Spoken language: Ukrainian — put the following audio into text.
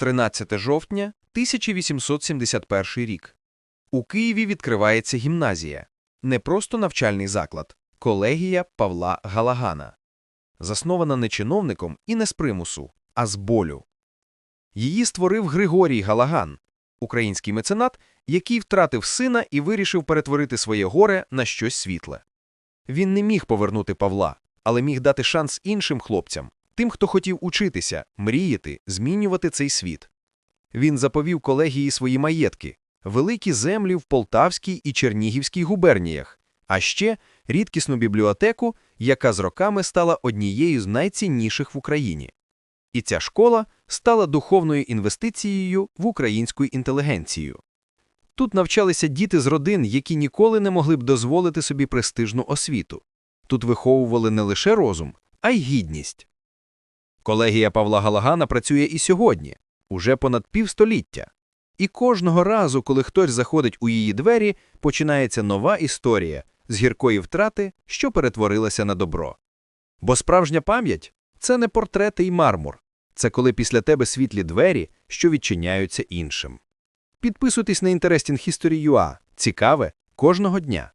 13 жовтня 1871 рік. У Києві відкривається гімназія. Не просто навчальний заклад, колегія Павла Галагана. Заснована не чиновником і не з примусу, а з болю. Її створив Григорій Галаган, український меценат, який втратив сина і вирішив перетворити своє горе на щось світле. Він не міг повернути Павла, але міг дати шанс іншим хлопцям, тим, хто хотів учитися, мріяти, змінювати цей світ. Він заповів колегії свої маєтки, великі землі в Полтавській і Чернігівській губерніях, а ще рідкісну бібліотеку, яка з роками стала однією з найцінніших в Україні. І ця школа стала духовною інвестицією в українську інтелігенцію. Тут навчалися діти з родин, які ніколи не могли б дозволити собі престижну освіту. Тут виховували не лише розум, а й гідність. Колегія Павла Галагана працює і сьогодні, уже понад півстоліття. І кожного разу, коли хтось заходить у її двері, починається нова історія з гіркої втрати, що перетворилася на добро. Бо справжня пам'ять це не портрети й мармур, це коли після тебе світлі двері, що відчиняються іншим. Підписуйтесь на Interesting History.ua. Цікаве кожного дня.